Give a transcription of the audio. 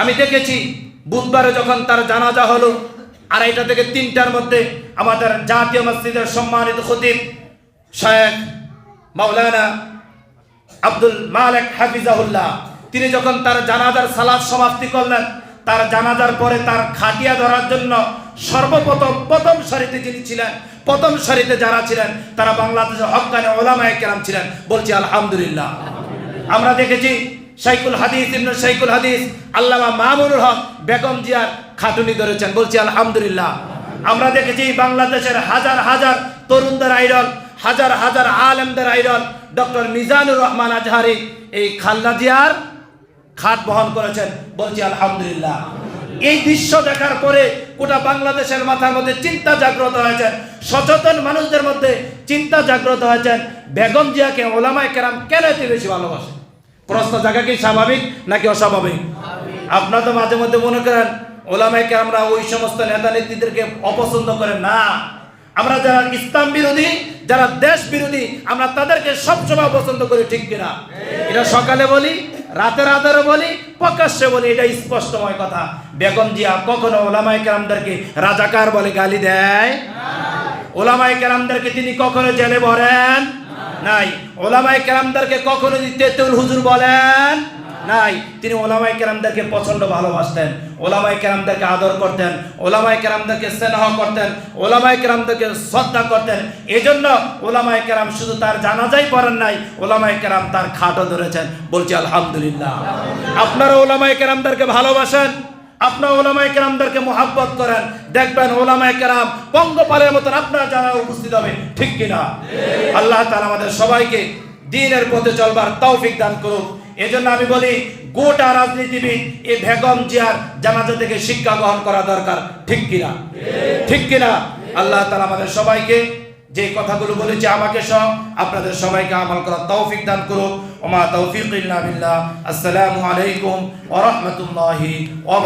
আমি দেখেছি বুধবারে যখন তার জানাজা হলো, আড়াইটা থেকে তিনটার মধ্যে আমাদের জাতীয় মসজিদের সম্মানিত খতিব শেখ মাওলানা আব্দুল মালেক হাফিজাহুল্লাহ, তিনি যখন তার জানাজার সালাদ সমাপ্তি করলেন, তার জানাজার পরে তার খাটিয়া ধরার জন্য সর্বপ্রথম প্রথম সারিতে যিনি ছিলেন, প্রথম সারিতে যারা ছিলেন, তারা বাংলাদেশের হকানে ওলামায় কেরাম ছিলেন। বলছি আলহামদুলিল্লাহ। আমরা দেখেছি শাইকুল হাদিস, ইবনে শাইকুল হাদিস, আল্লামা মামুনুল হক বেগম জিয়ার খাটুনি ধরেছেন। বলছি, আলহামদুলিল্লাহ। আমরা দেখেছি, বাংলাদেশের হাজার হাজার তরুণদের আইডল, হাজার হাজার আলেমদের আইডল, ডক্টর মিজানুর রহমান আজহারি এই খালদা জিয়ার খাট বহন করেছেন। বলছি, আলহামদুলিল্লাহ। এই দৃশ্য দেখার পরে গোটা বাংলাদেশের মাথার মধ্যে চিন্তা জাগ্রত হয়েছে। সচেতন মানুষদের মধ্যে চিন্তা জাগ্রত হয়েছেন। বেগম জিয়াকে ওলামায় কেরাম কেন এত বেশি ভালোবাসে? প্রশ্ন জায়গা কি স্বাভাবিক নাকি অস্বাভাবিক? আপনারা তো মাঝে মধ্যে মনে করেন ওলামাইকে আমরা ওই সমস্ত নেতা নেত্রীদেরকে অপছন্দ করেন না। আমরা যারা ইসলাম বিরোধী যারা দেশ বিরোধী আমরা তাদেরকে সবসময় পছন্দ করি ঠিক কিনা? এটা সকালে বলি রাতের রাতেরও বলি প্রকাশ্যে বলি এটা স্পষ্টময় কথা। বেগম জিয়া কখনো ওলামাই কেরামদেরকে রাজাকার বলে গালি দেয়? ওলামাই কেরামদেরকে তিনি কখনো জেলে ভরেন? নাই। ওলামাই কেরামদেরকে কখনো তেতুল হুজুর বলেন, নাই। তিনি ওলামাই কেরামদেরকে পছন্দ ভালোবাসতেন ওলামাই কেরামদেরকে আদর করতেন ওলামাই কেরামদেরকে স্নেহ করতেন ওলামাই কেরামদেরকে শ্রদ্ধা করতেন। এজন্য ওলামাই কেরাম শুধু তার জানাজাই পড়েন নাই ওলামাই কেরাম তার খাটও ধরেছেন। বলছি আলহামদুলিল্লাহ। আপনারা ওলামাই কেরামদেরকে ভালোবাসেন? আপনার ওলামাই কেরামদেরকে মোহাব্বত করেন। দেখবেন ওলামাই কেরাম পঙ্গপালের মতন আপনার যারা উপস্থিত হবে ঠিক কিনা? আল্লাহ তাআলা আমাদের সবাইকে দিনের পথে চলবার তৌফিক দান করুক। এজন্য আমি বলি গোটা রাজনীতিবিদ এ বেগম জিয়ার জানাজা থেকে শিক্ষা গ্রহণ করা দরকার ঠিক কিনা? ঠিক কিনা? আল্লাহ তাআলা আমাদের সবাইকে যে কথাগুলো বলেছি আমাকে সহ আপনাদের সবাইকে আমল করার তৌফিক দান করুক। ওমা তৌফিক ইল্লা বিল্লাহ। আসসালামু আলাইকুম ওয়া রাহমাতুল্লাহি ওয়া